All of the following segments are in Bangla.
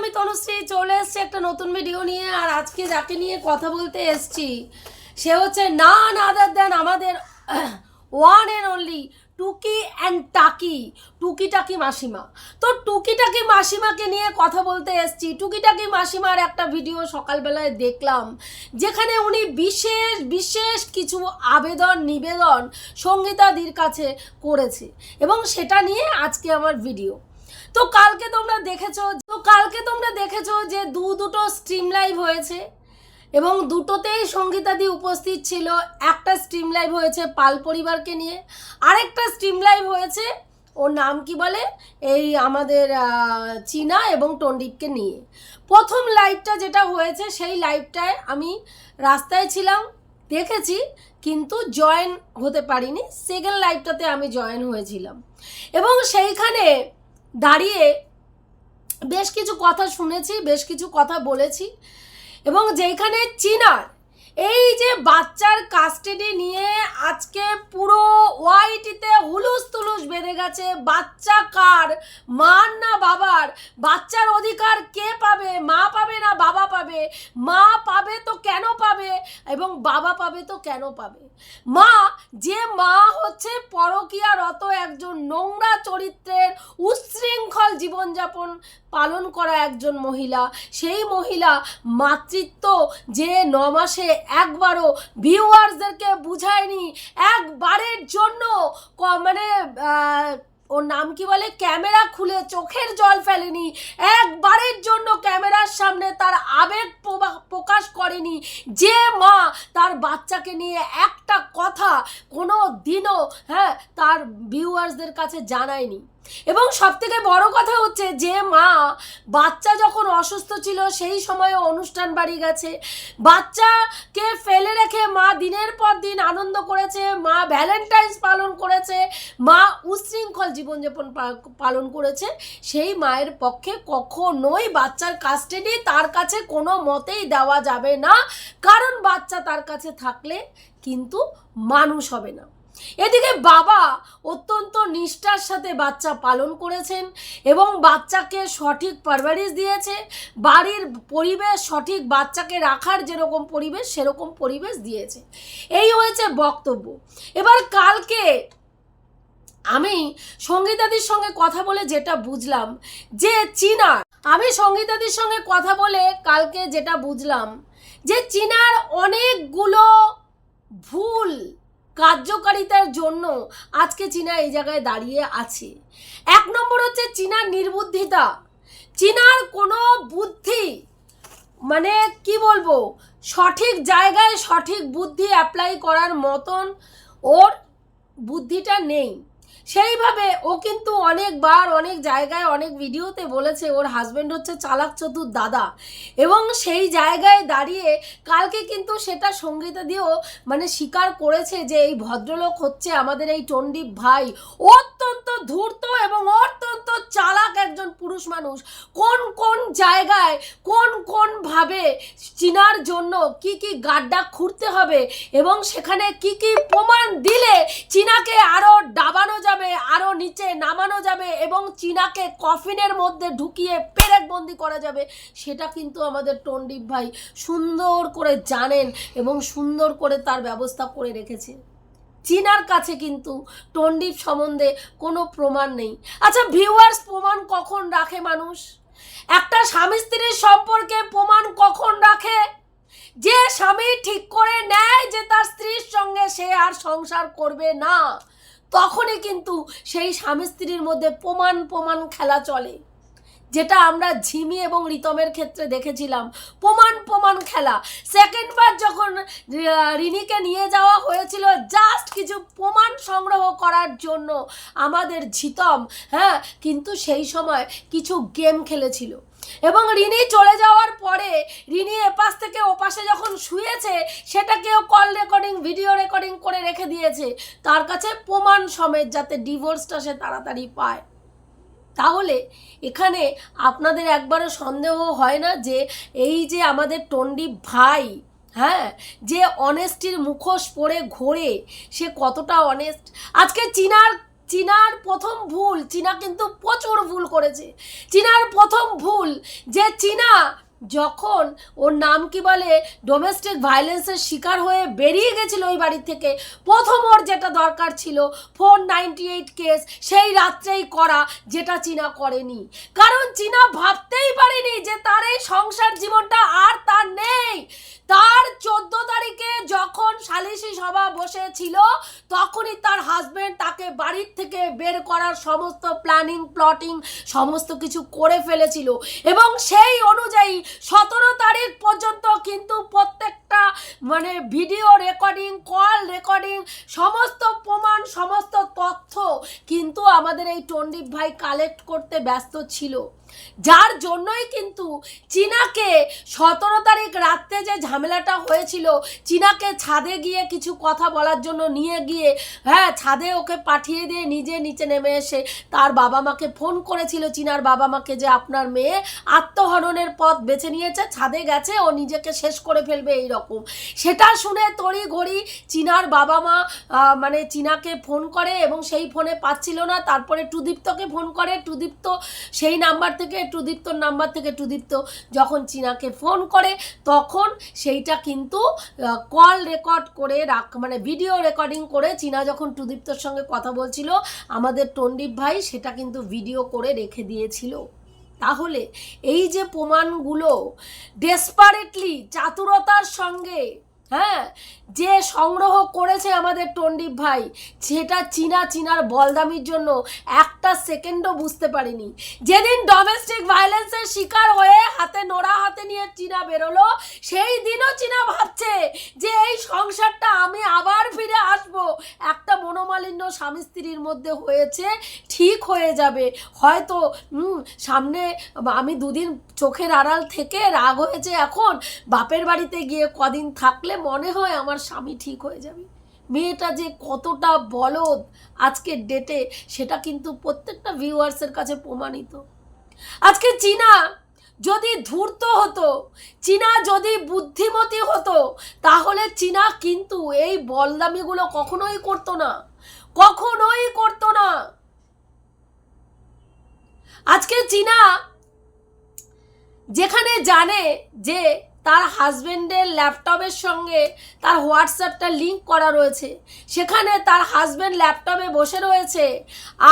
আমি তনুশ্রী চলে এসেছি একটা নতুন ভিডিও নিয়ে, আর আজকে যাকে নিয়ে কথা বলতে এসেছি, সে হচ্ছে না আদার দেন আমাদের one and only Tuki and Taki, Tuki Taki মাসিমা। তো টুকি টাকি মাসিমাকে নিয়ে কথা বলতে এসেছি। টুকি টাকি মাসিমার একটা ভিডিও সকালবেলায় দেখলাম, যেখানে উনি বিশেষ বিশেষ কিছু আবেদন, নিবেদন সঙ্গীতাদির কাছে করেছে। এবং সেটা নিয়ে আজকে আমার ভিডিও তো কালকে তোমরা দেখেছ, তো কালকে তোমরা দেখেছ যে দু দুটো স্ট্রিম লাইভ হয়েছে এবং দুটোতেই সঙ্গীতাদি উপস্থিত ছিল। একটা স্ট্রিম লাইভ হয়েছে পাল পরিবারকে নিয়ে, আরেকটা স্ট্রিম লাইভ হয়েছে, ওর নাম কি বলে? এই আমাদের চীনা এবং টন্ডিপকে নিয়ে। প্রথম লাইভটা যেটা হয়েছে, সেই লাইভটায় আমি রাস্তায় ছিলাম, দেখেছি, কিন্তু জয়েন হতে পারিনি। সেকেন্ড লাইভটাতে আমি জয়েন হয়েছিলাম। এবং সেইখানে দাঁড়িয়ে বেশ কিছু কথা শুনেছি বেশ কিছু কথা বলেছি এবং যেখানে চীনার এই যে বাচ্চার কাস্টাডি নিয়ে আজকে পুরো ওয়াইটিতে হুলুস তুলুস বেঁধে গেছে। বাচ্চা কার? মার না বাবার? বাচ্চার অধিকার কে পাবে? মা পাবে না বাবা পাবে? মা পাবে তো কেন পাবে? এবং বাবা পাবে তো কেন পাবে? মা, যে মা হচ্ছে পরকীয়ারত একজন নোংরা চরিত্রের উচ্ছৃঙ্খল জীবনযাপন পালন করা একজন মহিলা। সেই মহিলা মাতৃত্ব যে ন মাসে একবারও ভিউয়ার্সদেরকে বুঝায়নি। একবারের জন্য মানে ওর নাম কি বলে? ক্যামেরা খুলে চোখের জল ফেলেনি। একবারের জন্য ক্যামেরার সামনে তার আবেগ প্রকাশ করেনি। যে মা তার বাচ্চাকে নিয়ে একটা কথা কোনো দিনও হ্যাঁ তার ভিউয়ার্সদের কাছে জানায়নি। এবং সব থেকে বড় কথা হচ্ছে যে মা, বাচ্চা যখন অসুস্থ ছিল, সেই সময়ে অনুষ্ঠান বাড়ি গেছে। বাচ্চাকে ফেলে রেখে মা দিনের পর দিন আনন্দ করেছে, মা ভ্যালেন্টাইন্স পালন করেছে, মা উচ্ছৃঙ্খল জীবনযাপন পালন করেছে। সেই মায়ের পক্ষে কখনোই বাচ্চার কাস্টাডি তার কাছে কোনো মতেই দেওয়া যাবে না। কারণ বাচ্চা তার কাছে থাকলে কিন্তু মানুষ হবে না। এদিকে বাবা অত্যন্ত নিষ্ঠার সাথে বাচ্চা পালন করেছেন এবং বাচ্চাকে সঠিক পারভারিশ দিয়েছে। বাড়ির পরিবেশ সঠিক বাচ্চাকে রাখার যেরকম পরিবেশ, সেরকম পরিবেশ দিয়েছে। এই হয়েছে বক্তব্য। এবার কালকে আমি সঙ্গীতাদির সঙ্গে কথা বলে যেটা বুঝলাম যে চীনার, আমি সঙ্গীতাদির সঙ্গে কথা বলে কালকে যেটা বুঝলাম যে চীনার অনেকগুলো ভুল কার্যকারিতার জন্য আজকে চীনা এই জায়গায় দাঁড়িয়ে আছে। এক নম্বর হচ্ছে চীনার নির্বুদ্ধিতা। চীনার কোনো বুদ্ধি মানে কি বলব, সঠিক জায়গায় সঠিক বুদ্ধি অ্যাপ্লাই করার মতন ওর বুদ্ধিটা নেই। সেইভাবে ও কিন্তু অনেকবার, অনেক জায়গায়, অনেক ভিডিওতে বলেছে, ওর হাজবেন্ড হচ্ছে চালাক চতুর দাদা। এবং সেই জায়গায় দাঁড়িয়ে কালকে কিন্তু সেটা সঙ্গীতা দিয়েও মানে স্বীকার করেছে যে এই ভদ্রলোক হচ্ছে আমাদের এই টন্ডিপ ভাই। অত্যন্ত ধূর্ত এবং অত্যন্ত চালাক একজন পুরুষ মানুষ। কোন কোন জায়গায়, কোন কোন ভাবে চিনার জন্য কি কি গাড্ডা খুঁড়তে হবে এবং সেখানে কি কি প্রমাণ দিলে চীনাকে আরও ডাবানো যাবে আরও নিচে নামানো যাবে এবং চীনাকে কফিনের মধ্যে ঢুকিয়ে পেরেকবন্দি করা যাবে, সেটা কিন্তু আমাদের টন্ডিপ ভাই সুন্দর করে জানেন এবং সুন্দর করে তার ব্যবস্থা করে রেখেছে। চীনার কাছে কিন্তু টন্ডিপ সম্বন্ধে কোনো প্রমাণ নেই। আচ্ছা ভিউয়ার্স প্রমাণ কখন রাখে মানুষ? একটা স্বামী স্ত্রীর সম্পর্কে প্রমাণ কখন রাখে? যে স্বামী ঠিক করে নেয় যে তার স্ত্রীর সঙ্গে সে আর সংসার করবে না। তখনই কিন্তু সেই স্বামী স্ত্রীর মধ্যে প্রমাণ প্রমাণ খেলা চলে। যেটা আমরা ঝিমি এবং রিতমের ক্ষেত্রে দেখেছিলাম। প্রমাণ প্রমাণ খেলা। সেকেন্ডবার যখন রিনিকে নিয়ে যাওয়া হয়েছিল জাস্ট কিছু প্রমাণ সংগ্রহ করার জন্য আমাদের ঝিতম হ্যাঁ কিন্তু সেই সময় কিছু গেম খেলেছিল। এবং রিনি চলে যাওয়ার পরে রিনি এপাশ থেকে ওপাশে যখন শুয়েছে, সেটাকেও কল রেকর্ডিং ভিডিও রেকর্ডিং করে রেখে দিয়েছে। তার কাছে প্রমাণ সমেত যাতে ডিভোর্সটা সে তাড়াতাড়ি পায়। তাহলে এখানে আপনাদের একবারও সন্দেহ হয় না যে এই যে আমাদের টন্ডি ভাই হ্যাঁ যে অনেস্টির মুখোশ পরে ঘোরে, সে কতটা অনেস্ট আজকে চীনার চীনার প্রথম ভুল, চীনা কিন্তু প্রচুর ভুল করেছে। চীনার প্রথম ভুল, যে চীনা যখন ওর নাম কি বলে ডোমেস্টিক ভায়োলেন্সের শিকার হয়ে বেরিয়ে গেছিল ওই বাড়ি থেকে, প্রথম ওর যেটা দরকার ছিল ফোর নাইনটি এইট কেস সেই রাত্রেই করা, যেটা চীনা করেনি। কারণ চীনা ভাবতেই পারেনি যে তার এই সংসার জীবনটা আর তার নেই তার চোদ্দ তারিখে যখন সালিসি সভা বসেছিল তখনই তার হাজবেন্ড তাকে বাড়ির থেকে বের করার সমস্ত প্ল্যানিং প্লটিং সমস্ত কিছু করে ফেলেছিল। এবং সেই অনুযায়ী সতেরো তারিখ পর্যন্ত কিন্তু প্রত্যেকটা মানে ভিডিও রেকর্ডিং কল রেকর্ডিং সমস্ত প্রমাণ, সমস্ত তথ্য কিন্তু আমাদের এই টন্ডিপ ভাই কালেক্ট করতে ব্যস্ত ছিল। যার জন্যই কিন্তু চীনাকে সতেরো তারিখ রাত্রে যে ঝামেলাটা হয়েছিল, চীনাকে ছাদে গিয়ে কিছু কথা বলার জন্য নিয়ে গিয়ে হ্যাঁ ছাদে ওকে পাঠিয়ে দিয়ে নিজে নিচে নেমে এসে তার বাবা মাকে ফোন করেছিল, চীনার বাবা মাকে যে আপনার মেয়ে আত্মহননের পথ বেছে নিয়েছে, ছাদে গেছে, ও নিজেকে শেষ করে ফেলবে এই রকম সেটা শুনে তড়ি ঘড়ি চীনার বাবা মা মানে চীনাকে ফোন করে এবং সেই ফোনে পাচ্ছিল না, তারপরে টুদীপ্তকে ফোন করে, টুদীপ্ত সেই নাম্বার থেকে টুদীপ্তর নাম্বার থেকে টুদীপ্ত যখন চীনাকে ফোন করে, তখন সেইটা কিন্তু কল রেকর্ড করে রাখ মানে ভিডিও রেকর্ডিং করে চীনা যখন টুদীপ্তর সঙ্গে কথা বলছিল, আমাদের টন্ডিপ ভাই সেটা কিন্তু ভিডিও করে রেখে দিয়েছিল। তাহলে এই যে প্রমাণগুলো ডেসপারেটলি চাতুরতার সঙ্গে হ্যাঁ? যে সংগ্রহ করেছে আমাদের টন্ডিপ ভাই, সেটা চীনা চীনার বলদামির জন্য একটা সেকেন্ডও বুঝতে পারিনি। যেদিন ডোমেস্টিক ভায়োলেন্সের শিকার হয়ে হাতে নোড়া হাতে নিয়ে চীনা বেরোলো, সেই দিনও চীনা ভাবছে যে এই সংসারটা আমি আবার ফিরে আসব। একটা মনোমালিন্য স্বামী স্ত্রীর মধ্যে হয়েছে, ঠিক হয়ে যাবে। হয়তো সামনে আমি দুদিন চোখের আড়াল থেকে রাগ হয়েছে এখন, বাপের বাড়িতে গিয়ে কদিন থাকলে মনে হয় আমার স্বামী ঠিক হয়ে যাবে। মেয়েটা যে কতটা বলদ আজকের ডেটে সেটা কিন্তু প্রত্যেকটা ভিউয়ার্সের কাছে প্রমাণিত। আজকে চীনা যদি ধূর্ত হতো, চীনা যদি বুদ্ধিমতী হতো, তাহলে চীনা কিন্তু এই বলদামিগুলো কখনোই করতো না। কখনোই করতো না। আজকে চীনা যেখানে জানে যে তার হাজবেন্ডের ল্যাপটপের সঙ্গে তার হোয়াটসঅ্যাপটা লিঙ্ক করা রয়েছে। সেখানে তার হাজবেন্ড ল্যাপটপে বসে রয়েছে।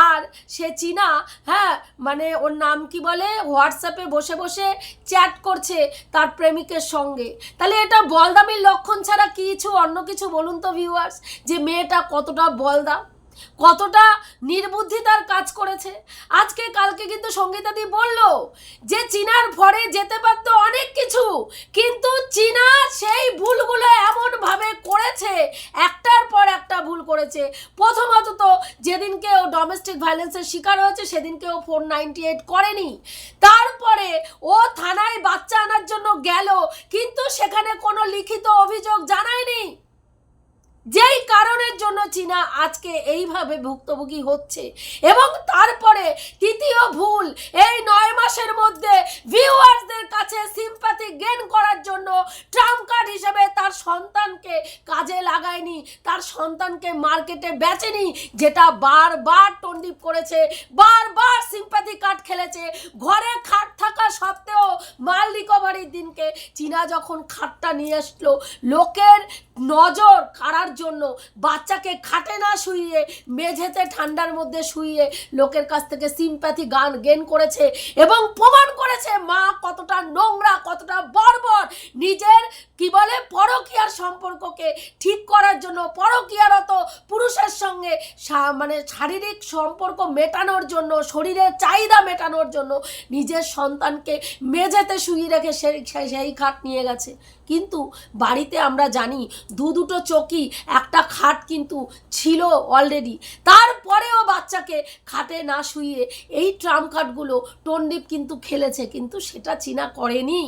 আর সে চীনা হ্যাঁ মানে ওর নাম কি বলে? হোয়াটসঅ্যাপে বসে বসে চ্যাট করছে তার প্রেমিকের সঙ্গে। তাহলে এটা বলদামির লক্ষণ ছাড়া কিছু, অন্য কিছু বলুন তো ভিউয়ার্স যে মেয়েটা কতটা বলদা কতটা নির্বুদ্ধি তার কাজ করেছে। আজকে কালকে কিন্তু সঙ্গীতাদি বলল যে, চীনার ভরে যেতে পারত অনেক কিছু, কিন্তু চীনা সেই ভুলগুলো এমনভাবে করেছে, একটার পর একটা ভুল করেছে। প্রথমত তো যেদিনকে ও ডোমেস্টিক ভায়োলেন্সের শিকার হয়েছে, সেদিনকে ও ফোর নাইনটি এইট করেনি। তারপরে ও থানায় বাচ্চা আনার জন্য গেল, কিন্তু সেখানে কোনো লিখিত অভিযোগ জানায়নি। যেই কারণের জন্য চীনা আজকে এইভাবে ভুক্তভোগী হচ্ছে এবং তারপরে তৃতীয় ভুল, এই নয় মাসের মধ্যে ভিউয়ার্সদের কাছে সিম্পাথি গেন করার জন্য ট্রাম্প কার্ড হিসেবে তার সন্তানকে কাজে লাগায়নি, তার সন্তানকে মার্কেটে বেচেনি, যেটা বারবার টন্ডিপ করেছে, বারবার সিম্পাথি কার্ড খেলেছে। ঘরে খাট থাকা সত্ত্বেও মাল রিকভারির দিনকে চীনা যখন খাটটা নিয়ে আসলো, লোকের নজর কাড়ার জন্য বাচ্চাকে খাটে না শুইয়ে, মেঝেতে ঠান্ডার মধ্যে শুইয়ে লোকের কাছ থেকে সিম্প্যাথি গান গেন করেছে এবং প্রমাণ করেছে মা কতটা নোংরা, কতটা বর্বর নিজের কি বলে পরকীয়ার সম্পর্ককে ঠিক করার জন্য পরকীয়ারত পুরুষের সঙ্গে মানে শারীরিক সম্পর্ক মেটানোর জন্য, শরীরের চাহিদা মেটানোর জন্য নিজের সন্তানকে মেঝেতে শুয়ে রেখে সেই- সেই খাট নিয়ে গেছে। কিন্তু বাড়িতে আমরা জানি দু দুটো চকি, একটা খাট কিন্তু ছিল অলরেডি তারপরেও বাচ্চাকে খাটে না শুইয়ে এই ট্রাম কার্ডগুলো টন্ডিপ কিন্তু খেলেছে, কিন্তু সেটা চীনা করেনি।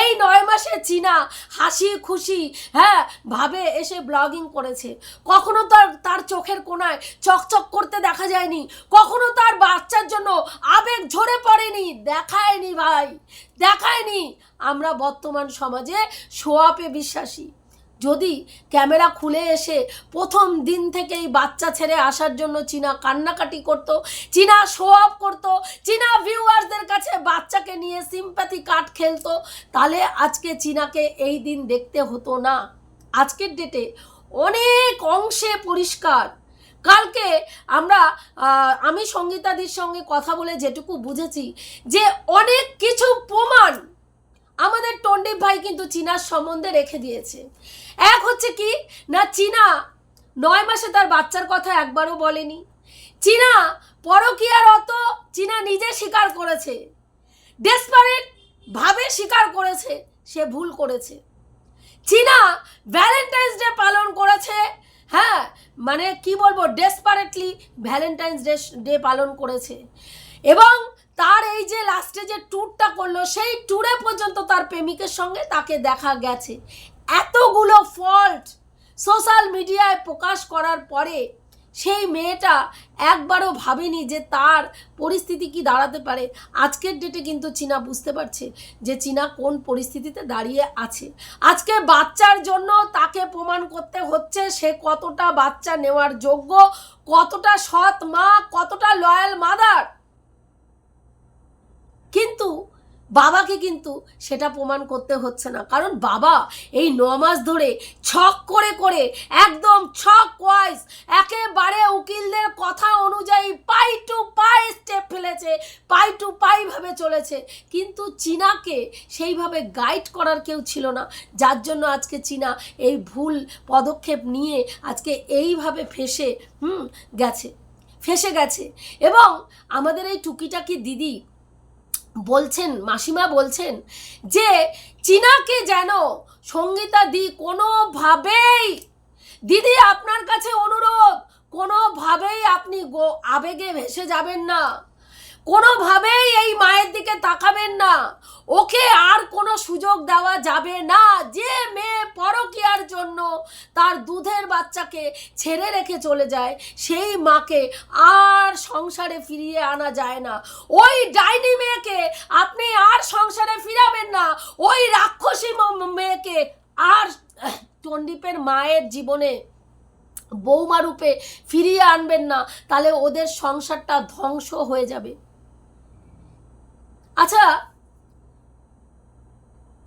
এই নয় মাসে চীনা হাসি খুশি হ্যাঁ ভাবে এসে ব্লগিং করেছে। কখনো তার তার চোখের কোনায় চকচক করতে দেখা যায়নি। কখনো তার বাচ্চার জন্য আবেগ ঝরে পড়েনি। দেখায়নি ভাই, দেখায়নি। আমরা বর্তমান সমাজে সোয়াপে বিশ্বাসী। যদি ক্যামেরা খুলে এসে প্রথম দিন থেকেই বাচ্চা ছেড়ে আসার জন্য চীনা কান্নাকাটি করত, চীনা শো অফ করতো, চীনা ভিউয়ার্সদের কাছে বাচ্চাকে নিয়ে সিম্প্যাথি কার্ড খেলতো, তাহলে আজকে চীনাকে এই দিন দেখতে হতো না। আজকের ডেটে অনেক অংশে পরিষ্কার। কালকে আমরা আমি সঙ্গীতাদির সঙ্গে কথা বলে যেটুকু বুঝেছি যে অনেক কিছু প্রমাণ আমাদের টন্ডিপ ভাই কিন্তু চীনার সম্বন্ধে রেখে দিয়েছে। এক হচ্ছে কি, না, চীনা নয় মাসে তার বাচ্চার কথা একবারও বলেনি। চীনা পরকীয়ারত চীনা নিজে স্বীকার করেছে। ডেসপারেট ভাবে স্বীকার করেছে, সে ভুল করেছে। চীনা ভ্যালেন্টাইন্স ডে পালন করেছে হ্যাঁ মানে কি বলব, ডেসপারেটলি ভ্যালেন্টাইন্স ডে ডে পালন করেছে। এবং তার এই যে লাস্টে যে ট্যুরটা করল, সেই ট্যুরে পর্যন্ত তার প্রেমিকের সঙ্গে তাকে দেখা গেছে। এতগুলো ফল্ট সোশ্যাল মিডিয়ায় প্রকাশ করার পরে সেই মেয়েটা একবারও ভাবেনি যে তার পরিস্থিতি কি দাঁড়াতে পারে। আজকের ডেটে কিন্তু চীনা বুঝতে পারছে যে চীনা কোন পরিস্থিতিতে দাঁড়িয়ে আছে। আজকে বাচ্চার জন্য তাকে প্রমাণ করতে হচ্ছে সে কতটা বাচ্চা নেওয়ার যোগ্য, কতটা সৎ মা, কতটা লয়াল মাদার কিন্তু বাবাকে কিন্তু সেটা প্রমাণ করতে হচ্ছে না। কারণ বাবা এই ন মাস ধরে ছক করে করে একদম ছক ওয়াইজ একেবারে উকিলদের কথা অনুযায়ী পাই টু পাই স্টেপ ফেলেছে, পাই টু পাই ভাবে চলেছে। কিন্তু চীনাকে সেইভাবে গাইড করার কেউ ছিল না। যার জন্য আজকে চীনা এই ভুল পদক্ষেপ নিয়ে আজকে এইভাবে ফেসে, হুম, গেছে, ফেসে গেছে। এবং আমাদের এই টুকিটাকি দিদি বলছেন, মাসিমা বলছেন যে চীনাকে যেন সঙ্গীতা দি কোনোভাবেই, দিদি আপনার কাছে অনুরোধ, কোনোভাবেই আপনি গো, আবেগে ভেসে যাবেন না। কোনোভাবেই এই মায়ের দিকে তাকাবেন না। ওকে আর কোনো সুযোগ দেওয়া যাবে না। যে মেয়ে পরকিয়ার জন্য তার দুধের বাচ্চাকে ছেড়ে রেখে চলে যায়, সেই মাকে আর সংসারে ফিরিয়ে আনা যায় না। ওই ডাইনি মেয়েকে আপনি আর সংসারে ফিরাবেন না। ওই রাক্ষসী মেয়েকে আর টন্ডিপের মায়ের জীবনে বৌমা রূপে ফিরিয়ে আনবেন না। তাহলে ওদের সংসারটা ধ্বংস হয়ে যাবে। আচ্ছা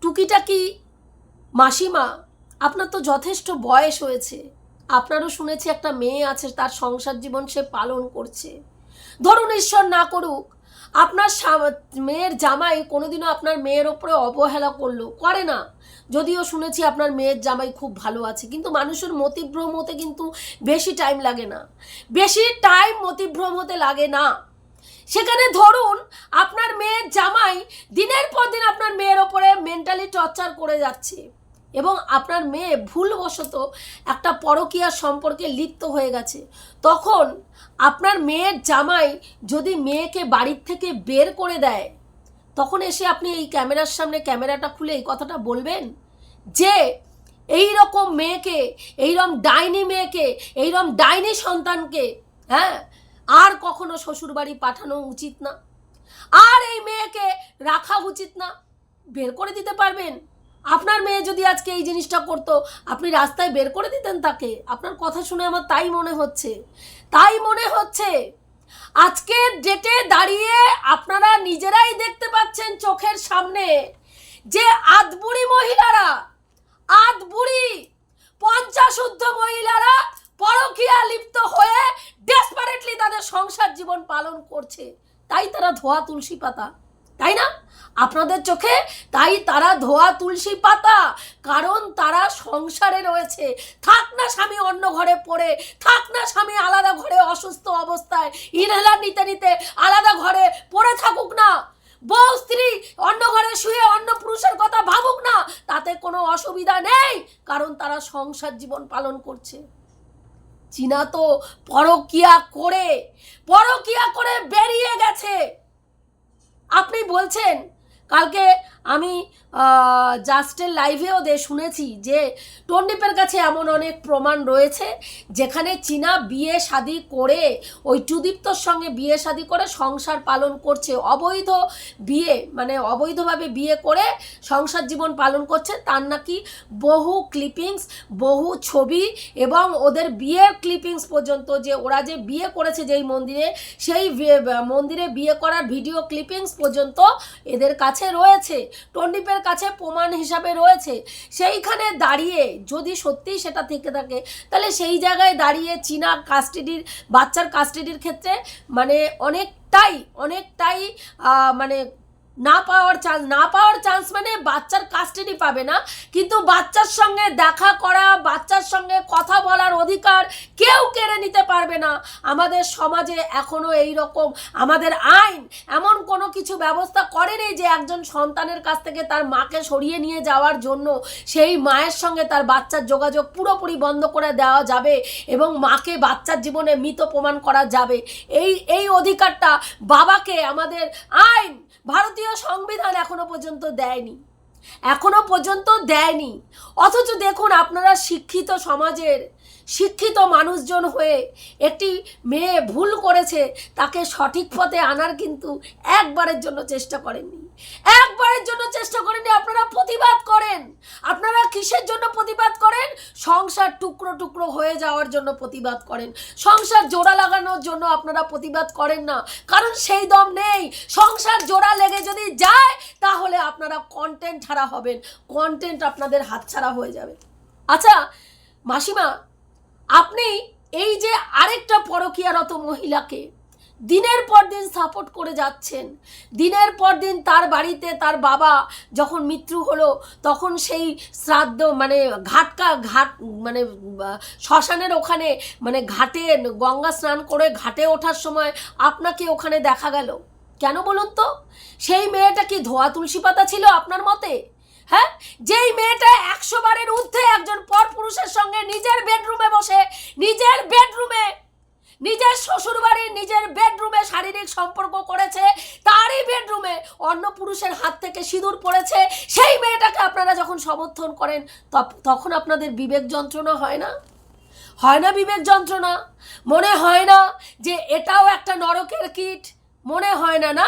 টুকিটাকি মাসিমা? আপনার তো যথেষ্ট বয়স হয়েছে। আপনারও শুনেছি একটা মেয়ে আছে, তার সংসার জীবন সে পালন করছে। ধরুন ঈশ্বর না করুক, আপনার মেয়ের জামাই কোনোদিনও আপনার মেয়ের ওপরে অবহেলা করল। করে না। যদিও শুনেছি আপনার মেয়ের জামাই খুব ভালো আছে, কিন্তু মানুষের মতিভ্রম হতে কিন্তু বেশি টাইম লাগে না। বেশি টাইম মতিভ্রম হতে লাগে না। সেখানে ধরুন আপনার মেয়ের জামাই দিনের পর দিন আপনার মেয়ের ওপরে মেন্টালি টর্চার করে যাচ্ছে এবং আপনার মেয়ে ভুলবশত একটা পরকীয়ার সম্পর্কে লিপ্ত হয়ে গেছে। তখন আপনার মেয়ের জামাই যদি মেয়েকে বাড়ির থেকে বের করে দেয়, তখন এসে আপনি এই ক্যামেরার সামনে ক্যামেরাটা খুলে এই কথাটা বলবেন? যে এই রকম মেয়েকে এইরকম ডাইনি মেয়েকে এইরকম ডাইনি সন্তানকে হ্যাঁ আর কখনো শ্বশুরবাড়ি পাঠানো উচিত না। আর এই মেয়েকে রাখা উচিত না। বের করে দিতে পারবেন। আপনার মেয়ে যদি আজকে এই জিনিসটা করতো, আপনি রাস্তায় বের করে দিতেন তাকে। আপনার কথা শুনে আমার তাই মনে হচ্ছে। তাই মনে হচ্ছে, আজকের ডেটে দাঁড়িয়ে আপনারা নিজেরাই দেখতে পাচ্ছেন চোখের সামনে যে আধবুড়ি মহিলারা, আধবুড়ি পঞ্চাশুদ্ধ মহিলারা পরকীয়া লিপ্ত হয়ে ডেসপারেটলি তাদের সংসার জীবন পালন করছে। তাই তারা ধোয়া তুলসী পাতা, তাই না? আপনাদের চোখে তাই তারা ধোয়া তুলসী পাতা, কারণ তারা সংসারে রয়েছে। থাক না স্বামী অন্য ঘরে পড়ে, থাক না স্বামী আলাদা ঘরে অসুস্থ অবস্থায়, ইনহেলার নিতে নিতে আলাদা ঘরে পড়ে থাকুক না। বউ, স্ত্রী অন্য ঘরে শুয়ে অন্য পুরুষের কথা ভাবুক না, তাতে কোনো অসুবিধা নেই, কারণ তারা সংসার জীবন পালন করছে। চীনা তো পরকিয়া করে পরকিয়া করে বেরিয়ে গেছে। আপনি বলছেন কালকে আমি জাস্টের লাইভেও দে শুনেছি যে টন্ডিপের কাছে এমন অনেক প্রমাণ রয়েছে যেখানে চীনা বিয়ে শাদি করে, ওই টুদীপ্তর সঙ্গে বিয়ে শাদি করে সংসার পালন করছে। অবৈধ বিয়ে মানে অবৈধভাবে বিয়ে করে সংসার জীবন পালন করছে। তার নাকি বহু ক্লিপিংস বহু ছবি এবং ওদের বিয়ের ক্লিপিংস পর্যন্ত যে ওরা যে বিয়ে করেছে যেই মন্দিরে, সেই মন্দিরে বিয়ে করার ভিডিও ক্লিপিংস পর্যন্ত এদের কাছে রয়েছে, টন্ডিপের কাছে প্রমাণ হিসাবে রয়েছে। সেইখানে দাঁড়িয়ে যদি সত্যিই সেটা থেকে থাকে, তাহলে সেই জায়গায় দাঁড়িয়ে চীনা কাস্টাডির, বাচ্চার কাস্টাডির ক্ষেত্রে মানে অনেকটাই অনেকটাই মানে না পাওয়ার চান্স না পাওয়ার চান্স মানে বাচ্চার কাস্টাডি পাবে না। কিন্তু বাচ্চার সঙ্গে দেখা করা, বাচ্চার সঙ্গে কথা বলার অধিকার কেউ কেড়ে নিতে পারবে না। আমাদের সমাজে এখনও এই রকম আমাদের আইন এমন কোনো কিছু ব্যবস্থা করেনি যে একজন সন্তানের কাছ থেকে তার মাকে সরিয়ে নিয়ে যাওয়ার জন্য সেই মায়ের সঙ্গে তার বাচ্চার যোগাযোগ পুরোপুরি বন্ধ করে দেওয়া যাবে এবং মাকে বাচ্চার জীবনে মৃত প্রমাণ করা যাবে। এই এই অধিকারটা বাবাকে, আমাদের আইন ভারতীয় সংবিধান এখনও পর্যন্ত দেয়নি। এখনও পর্যন্ত দেয়নি। অথচ দেখুন আপনারা শিক্ষিত সমাজের, শিক্ষিত মানুষজন হয়ে একটি মেয়ে ভুল করেছে, তাকে সঠিক পথে আনার কিন্তু একবারের জন্য চেষ্টা করেননি। একবারের জন্য চেষ্টা করেননি, আপনারা প্রতিবাদ করেন। আপনারা কিসের জন্য প্রতিবাদ করেন? সংসার টুকরো টুকরো হয়ে যাওয়ার জন্য প্রতিবাদ করেন। সংসার জোড়া লাগানোর জন্য আপনারা প্রতিবাদ করেন না। কারণ সেই দম নেই। সংসার জোড়া লেগে যদি যায়, তাহলে আপনারা কন্টেন্ট ছাড়া হবেন। কন্টেন্ট আপনাদের হাতছাড়া হয়ে যাবে। আচ্ছা মাসিমা, আপনি এই যে আরেকটা পরকীয়ারত মহিলাকে দিনের পর দিন সাপোর্ট করে যাচ্ছেন। দিনের পর দিন তার বাড়িতে তার বাবা যখন মৃত্যু হলো, তখন সেই শ্রাদ্ধ মানে ঘাটকা ঘাট মানে শ্মশানের ওখানে মানে ঘাটে গঙ্গা স্নান করে ঘাটে ওঠার সময় আপনাকে ওখানে দেখা গেল। কেন বলুন তো? সেই মেয়েটা কি ধোয়া তুলসী পাতা ছিল আপনার মতে? হ্যাঁ? যেই মেয়েটা একশো বারের ঊর্ধ্বে একজন পর পুরুষের সঙ্গে নিজের বেডরুমে বসে, নিজের বেডরুমে নিজের শ্বশুর বাড়ির নিজের বেডরুমে শারীরিক সম্পর্ক করেছে, তারই বেডরুমে অন্য পুরুষের হাত থেকে সিঁদুর পড়েছে। সেই মেয়েটাকে আপনারা যখন সমর্থন করেন তখন আপনাদের বিবেক যন্ত্রণা হয় না? হয় না বিবেক যন্ত্রণা? মনে হয় না যে এটাও একটা নরকের কীট? মনে হয় না না?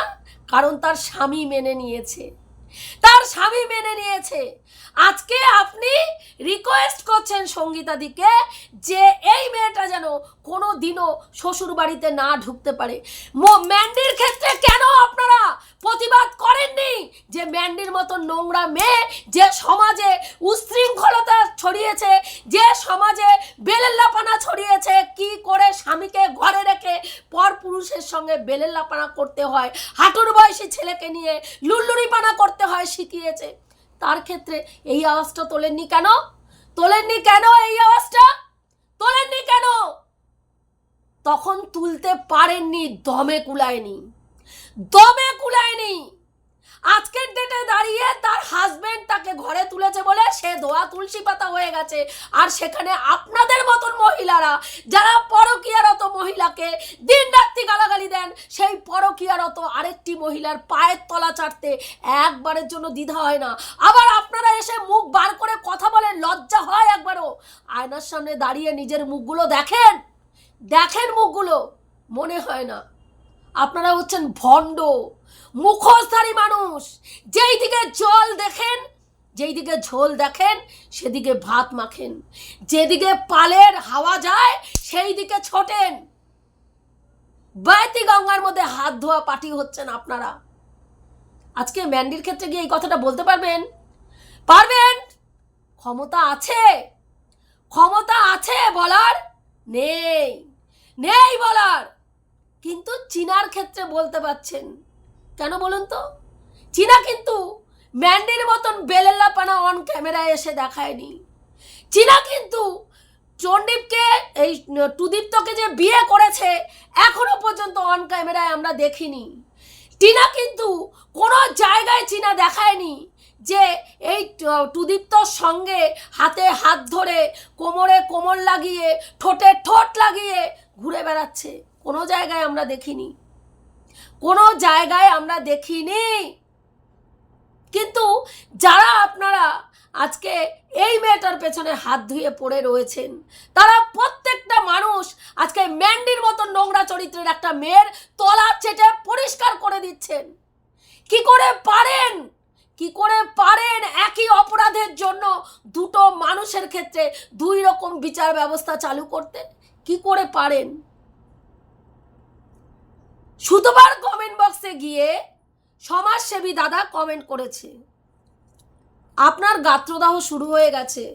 কারণ তার স্বামী মেনে নিয়েছে। তার স্বামী মেনে নিয়েছে। আজকে আপনি রিকোয়েস্ট করছেন সঙ্গীতাদিকে যে এই মেয়েটা যেন কোনো দিনও শ্বশুর বাড়িতে না ঢুকতে পারে। ম্যান্ডির ক্ষেত্রে কেন আপনারা প্রতিবাদ করেননি? যে ম্যান্ডির মতো নোংরা মেয়ে যে সমাজে উশৃঙ্খলতা ছড়িয়েছে, যে সমাজে বেলেল্লাপানা ছড়িয়েছে, কি করে স্বামীকে ঘরে রেখে পর পুরুষের সঙ্গে বেলেল্লাপানা করতে হয়, হাঁটুর বয়সী ছেলেকে নিয়ে লুল্লুরিপানা করতে হয়, শিখিয়েছে। তার ক্ষেত্রে এই আওয়াজটা তোলেননি কেন? তোলেননি কেন এই আওয়াজটা? তোলেননি কেন? তখন তুলতে পারেননি, দমে কুলায়নি। দমে কুলায়নি। আজকের ডেটে দাঁড়িয়ে তার হাজবেন্ড তাকে ঘরে তুলেছে বলে সে ধোয়া তুলসী পাতা হয়ে গেছে। আর সেখানে আপনাদের মতন মহিলারা, যারা পরকীয়ারত মহিলাকে দিন রাত্রি গালাগালি দেন, সেই পরকীয়ারত আরেকটি মহিলার পায়ের তলা চাটতে একবারের জন্য দ্বিধা হয় না। আবার আপনারা এসে মুখ বার করে কথা বলেন, লজ্জা হয় একবারও। আয়নার সামনে দাঁড়িয়ে নিজের মুখগুলো দেখেন? দেখেন মুখগুলো? মনে হয় না। আপনারা হচ্ছেন ভণ্ড, মুখোশধারী মানুষ। যেই দিকে জল দেখেন, যেই দিকে ঝোল দেখেন, সেদিকে ভাত মাখেন। যেদিকে পালের হাওয়া যায়, সেই দিকে ছোটেন। বায়তি গঙ্গার মধ্যে হাত ধোয়া পাটি হচ্ছেন আপনারা। আজকে ম্যান্ডির ক্ষেত্রে গিয়ে এই কথাটা বলতে পারবেন? পারবেন? ক্ষমতা আছে? ক্ষমতা আছে বলার নেই। নেই বলার। কিন্তু চীনার ক্ষেত্রে বলতে পারছেন কেন বলুন তো? চীনা কিন্তু ম্যান্ডির মতন বেলেল্লাপানা অন ক্যামেরায় এসে দেখায়নি। চীনা কিন্তু চণ্ডীপকে এই, টুদীপ্তকে যে বিয়ে করেছে, এখনও পর্যন্ত অন ক্যামেরায় আমরা দেখিনি। টিনা কিন্তু কোনো জায়গায় চীনা দেখায়নি যে এই, টুদীপ্তর সঙ্গে হাতে হাত ধরে কোমরে কোমর লাগিয়ে, ঠোঁটে ঠোঁট লাগিয়ে ঘুরে বেড়াচ্ছে। কোনো জায়গায় আমরা দেখিনি। কোনো জায়গায় আমরা দেখিনি। কিন্তু যারা আপনারা আজকে এই মেয়েটার পেছনে হাত ধুয়ে পড়ে রয়েছেন, তারা প্রত্যেকটা মানুষ আজকে ম্যান্ডির মতো নোংরা চরিত্রের একটা মেয়ের তলা চেটে পরিষ্কার করে দিচ্ছেন। কি করে পারেন? কি করে পারেন একই অপরাধের জন্য দুটো মানুষের ক্ষেত্রে দুই রকম বিচার ব্যবস্থা চালু করতে? কি করে পারেন? সুতোবার কমেন্ট বক্সে গিয়ে সমাজসেবী দাদা কমেন্ট করেছে। আপনার গাত্রদাহ শুরু হয়ে গেছে।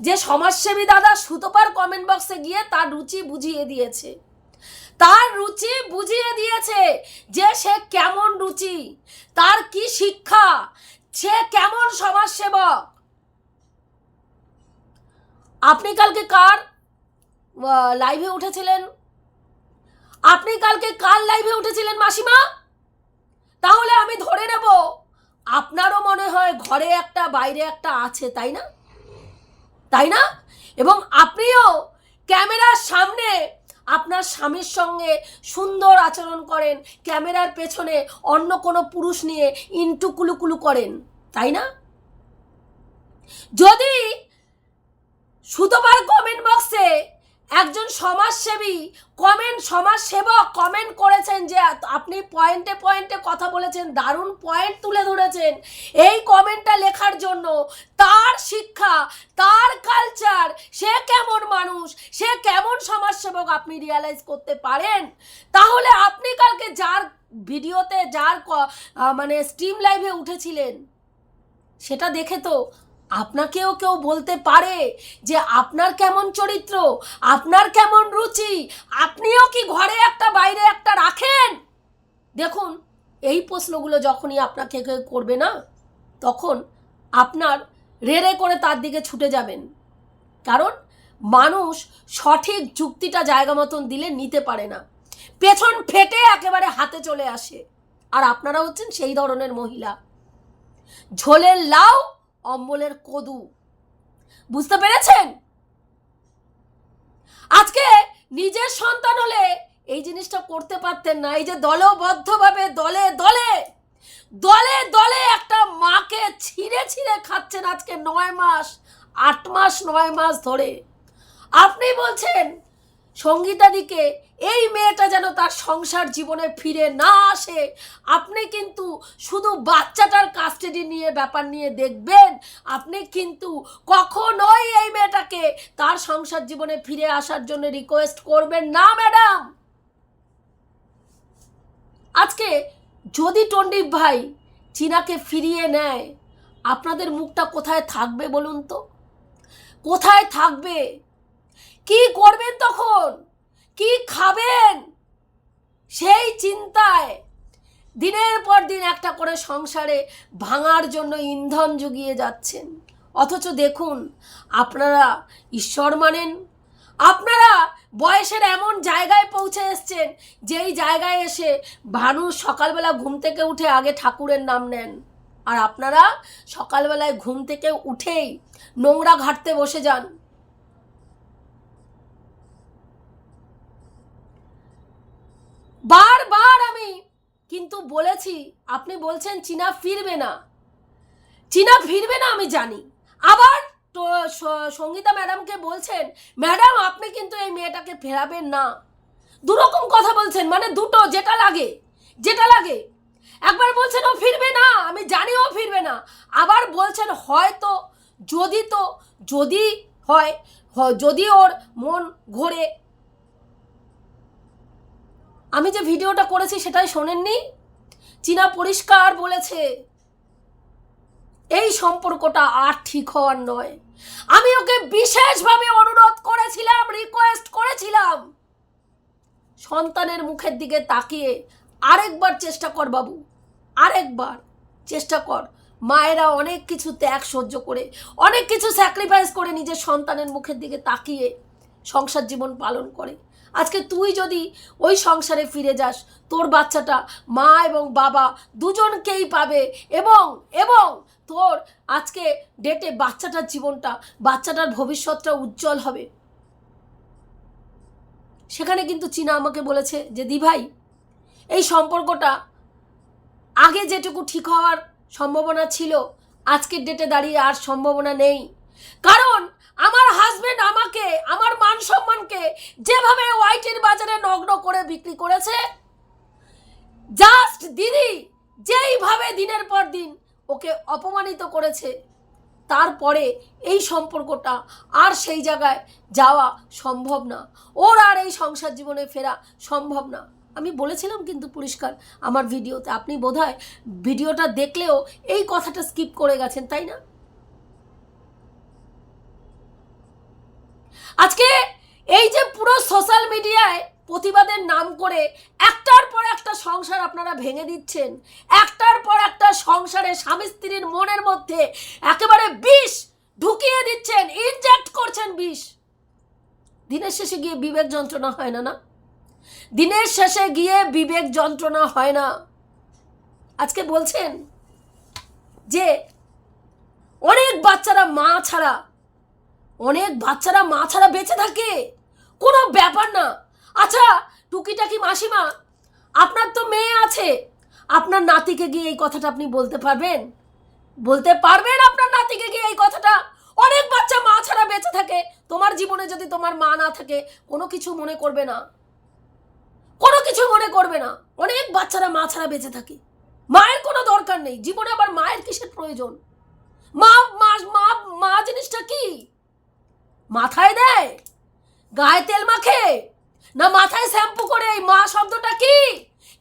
যে সমাজসেবী দাদা সুতোপার কমেন্ট বক্সে গিয়ে তার রুচি বুঝিয়ে দিয়েছে। তার রুচি বুঝিয়ে দিয়েছে যে সে কেমন রুচি, তার কি শিক্ষা, সে কেমন সমাজসেবক। আপনি কালকে কার লাইভে উঠেছিলেন? আপনি কালকে কাল লাইভে উঠেছিলেন মাসিমা? তাহলে আমি ধরে নেব। আপনারও মনে হয় ঘরে একটা, বাইরে একটা আছে, তাই না? তাই না? এবং আপনিও ক্যামেরার সামনে আপনার স্বামীর সঙ্গে সুন্দর আচরণ করেন, ক্যামেরার পেছনে অন্য কোনো পুরুষ নিয়ে ইন্টু কুলুকুলু করেন, তাই না? যদি সুতোবার কমেন্ট বক্সে একজন সমাজসেবী কমেন্ট সমাজসেবক কমেন্ট করেছেন যে আপনি পয়েন্টে পয়েন্টে কথা বলেছেন, দারুণ পয়েন্ট তুলে ধরেছেন। এই কমেন্টটা লেখার জন্য তার শিক্ষা, তার কালচার সে কেমন মানুষ, সে কেমন সমাজসেবক আপনি রিয়ালাইজ করতে পারেন? তাহলে আপনি কালকে যার ভিডিওতে যার মানে স্ট্রিম লাইভে উঠেছিলেন, সেটা দেখে তো আপনাকেও কেউ বলতে পারে যে আপনার কেমন চরিত্র, আপনার কেমন রুচি, আপনিও কি ঘরে একটা বাইরে একটা রাখেন? দেখুন, এই প্রশ্নগুলো যখনই আপনাকে কেউ করবে না, তখন আপনার রেড়ে করে তার দিকে ছুটে যাবেন। কারণ মানুষ সঠিক যুক্তিটা জায়গা মতন দিলে নিতে পারে না। পেছন ফেটে একেবারে হাতে চলে আসে। আর আপনারা হচ্ছেন সেই ধরনের মহিলা। ঝোলের লাউ অম্বলের কদু। বুঝতে পেরেছেন? আজকে নিজের সন্তান হলে এই জিনিসটা করতে পারতেন না। এই যে দলবদ্ধভাবে দলে দলে দলে দলে একটা মাকে ছিঁড়ে ছিঁড়ে খাচ্ছেন আজকে নয় মাস, আট মাস, নয় মাস ধরে। আপনি বলছেন সঙ্গীতাদিকে এই মেয়েটা যেন তার সংসার জীবনে ফিরে না আসে। আপনি কিন্তু শুধু বাচ্চাটার কাস্টাডি নিয়ে ব্যাপার নিয়ে দেখবেন। আপনি কিন্তু কখনোই এই মেয়েটাকে তার সংসার জীবনে ফিরে আসার জন্য রিকোয়েস্ট করবেন না ম্যাডাম আজকে যদি টন্ডিপ ভাই চীনাকে ফিরিয়ে নেয়, আপনাদের মুখটা কোথায় থাকবে বলুন তো? কোথায় থাকবে? কি করবেন তখন? কি খাবেন? সেই চিন্তায় দিনের পর দিন একটা করে সংসারে ভাঙার জন্য ইন্ধন জুগিয়ে যাচ্ছেন। অথচ দেখুন, আপনারা ঈশ্বর মানেন। আপনারা বয়সের এমন জায়গায় পৌঁছে এসছেন, যেই জায়গায় এসে ভানু সকালবেলা ঘুম থেকে উঠে আগে ঠাকুরের নাম নেন। আর আপনারা সকালবেলায় ঘুম থেকে উঠেই নোংরা ঘাটতে বসে যান। বারবার আমি কিন্তু বলেছি, আপনি বলছেন চীনা ফিরবে না। চীনা ফিরবে না আমি জানি। আবার তো সঙ্গীতা ম্যাডামকে বলছেন, ম্যাডাম, আপনি কিন্তু এই মেয়েটাকে ফেরাবেন না। দুরকম কথা বলছেন মানে দুটো, যেটা লাগে যেটা লাগে। একবার বলছেন, ও ফিরবে না। আমি জানি ও ফিরবে না। আবার বলছেন, হয়তো, যদি তো, যদি হয় যদি ওর মন ঘোরে আমি যে ভিডিওটা করেছি সেটাই শোনেননি? চীনা পরিষ্কার বলেছে, এই সম্পর্কটা আর ঠিক হওয়ার নয়। আমি ওকে বিশেষভাবে অনুরোধ করেছিলাম রিকোয়েস্ট করেছিলাম। সন্তানের মুখের দিকে তাকিয়ে আরেকবার চেষ্টা কর বাবু, আরেকবার চেষ্টা কর। মায়েরা অনেক কিছু ত্যাগ সহ্য করে, অনেক কিছু স্যাক্রিফাইস করে নিজের সন্তানের মুখের দিকে তাকিয়ে সংসার জীবন পালন করে। আজকে তুই যদি ওই সংসারে ফিরে যাস, তোর বাচ্চাটা মা এবং বাবা দুজনকেই পাবে এবং এবং তোর আজকে ডেটে বাচ্চাটার জীবনটা, বাচ্চাটার ভবিষ্যৎটা উজ্জ্বল হবে। সেখানে কিন্তু চীনা আমাকে বলেছে যে দি ভাই এই সম্পর্কটা আগে যেটুকু ঠিক হওয়ার সম্ভাবনা ছিল, আজকের ডেটে দাঁড়িয়ে আর সম্ভাবনা নেই। কারণ আমার হাজবেন্ড আমাকে, আমার মান সম্মানকে যেভাবে ওয়াইটির বাজারে নগ্ন করে বিক্রি করেছে জাস্ট দিদি যেইভাবে দিনের পর দিন ওকে অপমানিত করেছে, তারপরে এই সম্পর্কটা আর সেই জায়গায় যাওয়া সম্ভব না। ওর আর এই সংসার জীবনে ফেরা সম্ভব না। আমি বলেছিলাম কিন্তু পরিষ্কার আমার ভিডিওতে, আপনি বোধহয় ভিডিওটা দেখলেও এই কথাটা স্কিপ করে গেছেন, তাই না? আজকে এই যে পুরো সোশ্যাল মিডিয়ায় প্রতিবাদের নাম করে একটার পর একটা সংসার আপনারা ভেঙে দিচ্ছেন, একটার পর একটা সংসারে স্বামী স্ত্রীর মনের মধ্যে একেবারে বিষ ঢুকিয়ে দিচ্ছেন ইনজেক্ট করছেন বিষ। দিনের শেষে গিয়ে বিবেক যন্ত্রণা হয় না না? দিনের শেষে গিয়ে বিবেক যন্ত্রণা হয় না। আজকে বলছেন যে অনেক বাচ্চারা মা ছাড়া অনেক বাচ্চারা মা ছাড়া বেঁচে থাকে। কোনো ব্যাপার না। আচ্ছা টুকিটাকি মাসিমা, আপনার তো মেয়ে আছে। আপনার নাতিকে গিয়ে এই কথাটা আপনি বলতে পারবেন? বলতে পারবেন আপনার নাতিকে গিয়ে এই কথাটা? অনেক বাচ্চা মা ছাড়া বেঁচে থাকে। তোমার জীবনে যদি তোমার মা না থাকে, কোনো কিছু মনে করবে না। কোনো কিছু মনে করবে না। অনেক বাচ্চারা মা ছাড়া বেঁচে থাকে। মায়ের কোনো দরকার নেই। জীবনে আবার মায়ের কিসের প্রয়োজন? মা মা মা মা জিনিসটা কি? মাথায় দেয়? গায়ে তেল মাখে? না মাথায় শ্যাম্পু করে এই মা শব্দটা কি?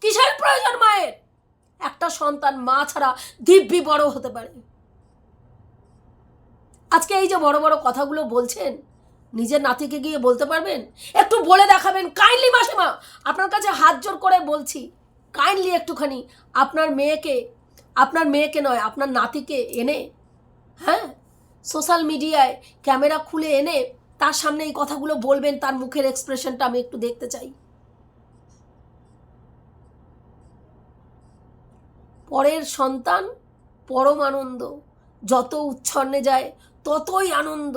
কিসের প্রয়োজন মায়ের? একটা সন্তান মা ছাড়া দিব্যি বড় হতে পারে। আজকে এই যে বড় বড় কথাগুলো বলছেন, নিজের নাতিকে গিয়ে বলতে পারবেন? একটু বলে দেখাবেন কাইন্ডলি মাসিমা, আপনার কাছে হাত জোর করে বলছি। কাইন্ডলি একটুখানি, আপনার মেয়েকে আপনার মেয়েকে নয়, আপনার নাতিকে এনে হ্যাঁ সোশ্যাল মিডিয়ায় ক্যামেরা খুলে এনে তার সামনে এই কথাগুলো বলবেন, তার মুখের এক্সপ্রেশনটা আমি একটু দেখতে চাই। পরের সন্তান পরম আনন্দ যত উচ্ছন্নে যায় ততই আনন্দ,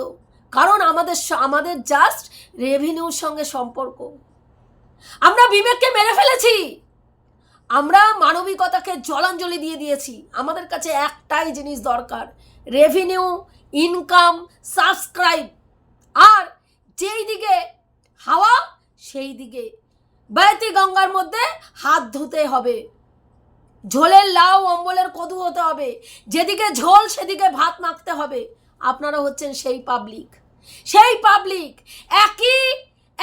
কারণ আমাদের আমাদের জাস্ট রেভিনিউর সঙ্গে সম্পর্ক। আমরা বিবেককে মেরে ফেলেছি! আমরা মানবিকতাকে জলাঞ্জলি দিয়ে দিয়েছি। আমাদের কাছে একটাই জিনিস দরকার রেভিনিউ ইনকাম সাবস্ক্রাইব আর যেই দিকে হাওয়া, সেই দিকে বায়তি গঙ্গার মধ্যে হাত ধুতে হবে। ঝোলের লাউ, অম্বলের কদু হতে হবে। যেদিকে ঝোল, সেদিকে ভাত মাখতে হবে। আপনারা হচ্ছেন সেই পাবলিক সেই পাবলিক একই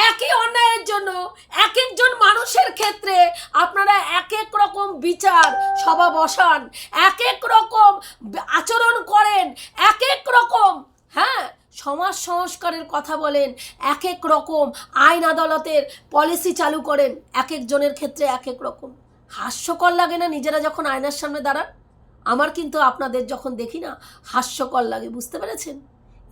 একই অন্যায়ের জন্য এক একজন মানুষের ক্ষেত্রে আপনারা এক এক রকম বিচার, সভা বসান এক এক রকম আচরণ করেন এক এক রকম হ্যাঁ সমাজ সংস্কারের কথা বলেন এক এক রকম আইন আদালতের পলিসি চালু করেন এক একজনের ক্ষেত্রে এক এক রকম। হাস্যকর লাগে না নিজেরা যখন আয়নার সামনে দাঁড়ান? আমার কিন্তু আপনাদের যখন দেখি না, হাস্যকর লাগে, বুঝতে পেরেছেন?